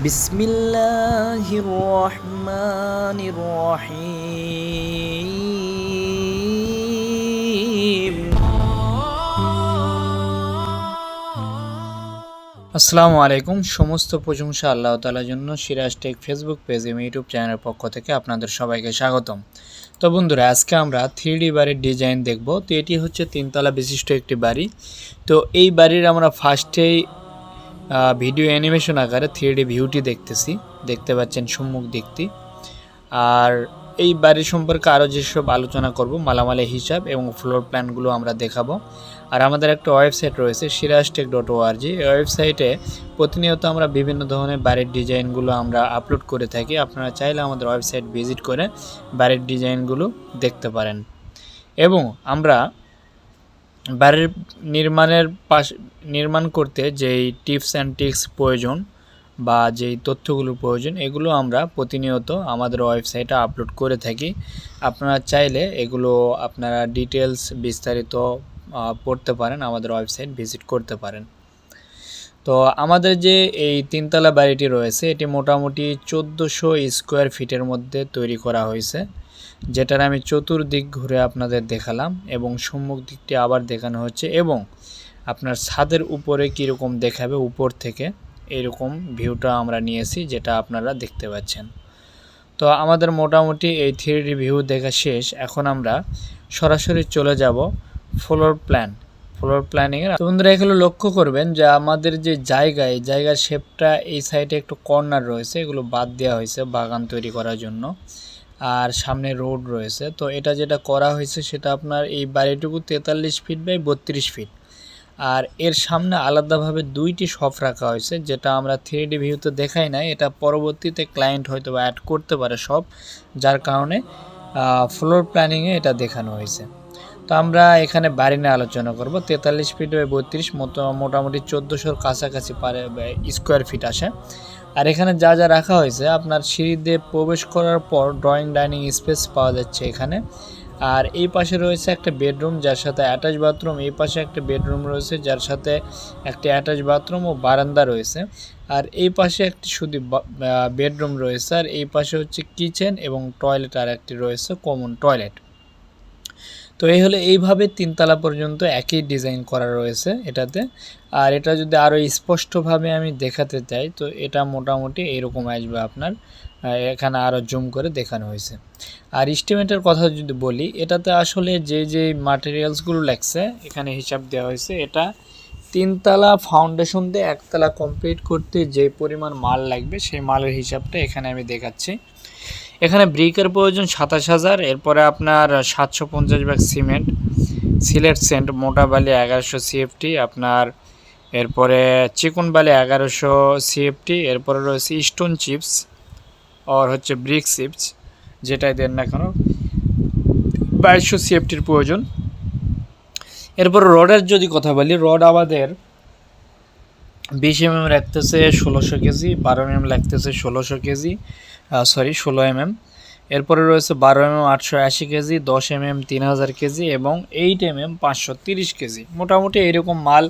বিসমিল্লাহির আসসালামু আলাইকুম সমস্ত প্রশংসা আল্লাহ তালার জন্য সিরাজ টেক ফেসবুক পেজ এবং ইউটিউব চ্যানেলের পক্ষ থেকে আপনাদের সবাইকে স্বাগতম। তো বন্ধুরা, আজকে আমরা থ্রি বাড়ির ডিজাইন দেখব। তো এটি হচ্ছে তিনতলা বিশিষ্ট একটি বাড়ি। তো এই বাড়ির আমরা ফার্স্টেই ভিডিও অ্যানিমেশন আকারে থ্রি ভিউটি দেখতেছি। দেখতে পাচ্ছেন সম্মুখ দিকটি। আর এই বাড়ি সম্পর্কে আরও যেসব আলোচনা করব, মালামালের হিসাব এবং ফ্লোর প্ল্যানগুলো আমরা দেখাবো। আর আমাদের একটা ওয়েবসাইট রয়েছে সিরাজটেক ডট ওআরজি এই ওয়েবসাইটে প্রতিনিয়ত আমরা বিভিন্ন ধরনের বাড়ির ডিজাইনগুলো আমরা আপলোড করে থাকি। আপনারা চাইলে আমাদের ওয়েবসাইট ভিজিট করে বাড়ির ডিজাইনগুলো দেখতে পারেন। এবং আমরা বাড়ির নির্মাণের পাশ, নির্মাণ করতে যেই টিপস অ্যান্ড ট্রিক্স প্রয়োজন বা যেই তথ্যগুলো প্রয়োজন, এগুলো আমরা প্রতিনিয়ত আমাদের ওয়েবসাইটে আপলোড করে থাকি। আপনারা চাইলে এগুলো আপনারা ডিটেলস বিস্তারিত পড়তে পারেন, আমাদের ওয়েবসাইট ভিজিট করতে পারেন। তো আমাদের যে এই তিনতলা বাড়িটি রয়েছে, এটি মোটামুটি চোদ্দোশো স্কোয়ার ফিটের মধ্যে তৈরি করা হয়েছে। যেটার আমি চতুর্দিক ঘুরে আপনাদের দেখালাম এবং সম্মুখ দিকটি আবার দেখানো হচ্ছে এবং আপনার ছাদের উপরে কীরকম দেখাবে উপর থেকে এরকম ভিউটা আমরা নিয়েছি যেটা আপনারা দেখতে পাচ্ছেন। তো আমাদের মোটামুটি এই থ্রি ভিউ দেখা শেষ। এখন আমরা সরাসরি চলে যাব ফ্লোর প্ল্যান ফ্লোর প্ল্যানিংয়ের তো বন্ধুরা, এগুলো লক্ষ্য করবেন যে আমাদের যে জায়গা জায়গার শেপটা এই সাইডে একটু কর্নার রয়েছে। এগুলো বাদ দেওয়া হয়েছে বাগান তৈরি করার জন্য। আর সামনে রোড রয়েছে। তো এটা যেটা করা হয়েছে সেটা আপনার এই বাড়িটুকু তেতাল্লিশ ফিট বাই বত্রিশ ফিট। আর এর সামনে আলাদাভাবে দুইটি শপ রাখা হয়েছে, যেটা আমরা থ্রি ডি ভিউতে দেখাই না এটা পরবর্তীতে ক্লায়েন্ট হয়তো অ্যাড করতে পারে সব যার কারণে ফ্লোর প্ল্যানিংয়ে এটা দেখানো হয়েছে। আমরা এখানে বাড়ি নিয়ে আলোচনা করব। তেতাল্লিশ ফিট বাই বত্রিশ মোটামুটি চোদ্দোশোর কাছাকাছি পারে স্কোয়ার ফিট আসে। আর এখানে যা যা রাখা হয়েছে, আপনার সিঁড়ি দিয়ে প্রবেশ করার পর ড্রয়িং ডাইনিং স্পেস পাওয়া যাচ্ছে এখানে। আর এই পাশে রয়েছে একটা বেডরুম যার সাথে অ্যাটাচ বাথরুম এই পাশে একটা বেডরুম রয়েছে, যার সাথে একটি অ্যাটাচ বাথরুম ও বারান্দা রয়েছে। আর এই পাশে একটি শুধু বেডরুম রয়েছে, আর এই পাশে হচ্ছে কিচেন এবং টয়লেট আর একটি রয়েছে কমন টয়লেট তো এই হলো এইভাবে তিনতলা পর্যন্ত একই ডিজাইন করা রয়েছে এটাতে। আর এটা যদি আরও স্পষ্টভাবে আমি দেখাতে চাই, তো এটা মোটামুটি এরকম আসবে আপনার এখানে আরও জুম করে দেখানো হয়েছে। আর ইস্টিমেটের কথা যদি বলি, এটাতে আসলে যে যে মাটেরিয়ালসগুলো লাগছে, এখানে হিসাব দেওয়া হয়েছে, এটা তিনতলা ফাউন্ডেশন দিয়ে একতলা কমপ্লিট করতে যে পরিমাণ মাল লাগবে, সেই মালের হিসাবটা এখানে আমি দেখাচ্ছি। এখানে ব্রিকের প্রয়োজন সাতাশ হাজার, এরপরে আপনার সাতশো পঞ্চাশ ব্যাগ সিমেন্ট, সিলেট সেন্ট মোটা বালি এগারোশো সিএফটি, আপনার এরপরে চিকন বালি এগারোশো সিএফটি, এরপরে রয়েছে স্টোন চিপস, আর হচ্ছে ব্রিক চিপস, যেটাই দেন না কেন, বাইশশো সিএফটির প্রয়োজন। এরপর রডের যদি কথা বলি, রড আমাদের বিশ এম এম রাখতেছে ষোলোশো কেজি, বারো এম এম লাগতেছে ষোলোশো কেজি সরি ষোলো এম এম এরপরে রয়েছে বারো এম এম আটশো আশি কেজি, দশ এম এম তিন হাজার কেজি এবং এইট এম এম পাঁচশো তিরিশ কেজি। মোটামুটি এইরকম মাল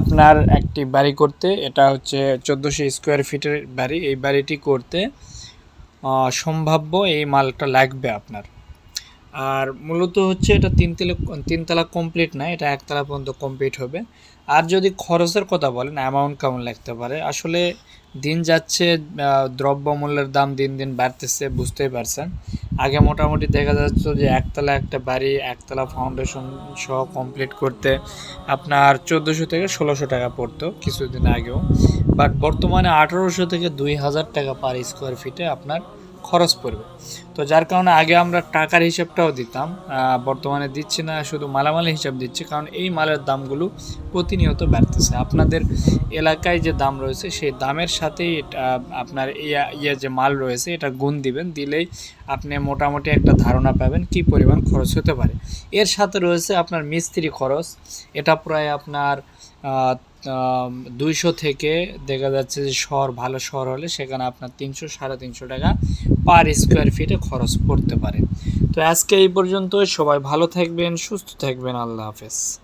আপনার একটি বাড়ি করতে, এটা হচ্ছে চোদ্দোশো স্কোয়ার ফিটের বাড়ি। এই বাড়িটি করতে সম্ভাব্য এই মালটা লাগবে আপনার। আর মূলত হচ্ছে এটা তিন তিনতলা তিনতলা কমপ্লিট না, এটা একতলা পর্যন্ত কমপ্লিট হবে। আর যদি খরচের কথা বলেন অ্যামাউন্ট কেমন লাগতে পারে? আসলে দিন যাচ্ছে দ্রব্যমূল্যের দাম দিন দিন বাড়তেছে, বুঝতেই পারছেন। আগে মোটামুটি দেখা যাচ্ছে যে একতলা একটা বাড়ি একতলা ফাউন্ডেশন সহ কমপ্লিট করতে আপনার চোদ্দোশো থেকে ষোলোশো টাকা পড়তো কিছুদিন আগেও। বাট বর্তমানে আঠারোশো থেকে দুই হাজার টাকা পার স্কোয়ার ফিটে আপনার খরচ পড়বে। তো যার কারণে আগে আমরা টাকার হিসাবটাও দিতাম বর্তমানে দিচ্ছি না, শুধু মালামালের হিসাব দিচ্ছি, কারণ এই মালের দামগুলো প্রতিনিয়ত বাড়তেছে। আপনাদের এলাকায় যে দাম রয়েছে, সেই দামের সাথেই আপনার ইয়ে যে মাল রয়েছে, এটা গুণ দিবেন, দিলেই আপনি মোটামুটি একটা ধারণা পাবেন কি পরিমাণ খরচ হতে পারে। এর সাথে রয়েছে আপনার মিস্ত্রি খরচ। এটা প্রায় আপনার দুইশো থেকে দেখা যাচ্ছে যে শহর, ভালো শহর হলে সেখানে আপনার তিনশো, সাড়ে তিনশো টাকা পার স্কোয়ার ফিটে খরচ পড়তে পারে। তো আজকে এই পর্যন্ত সবাই ভালো থাকবেন, সুস্থ থাকবেন। আল্লাহ হাফেজ।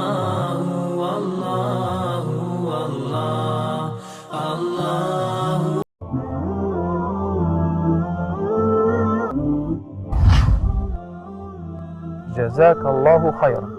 جزاك الله خيرا.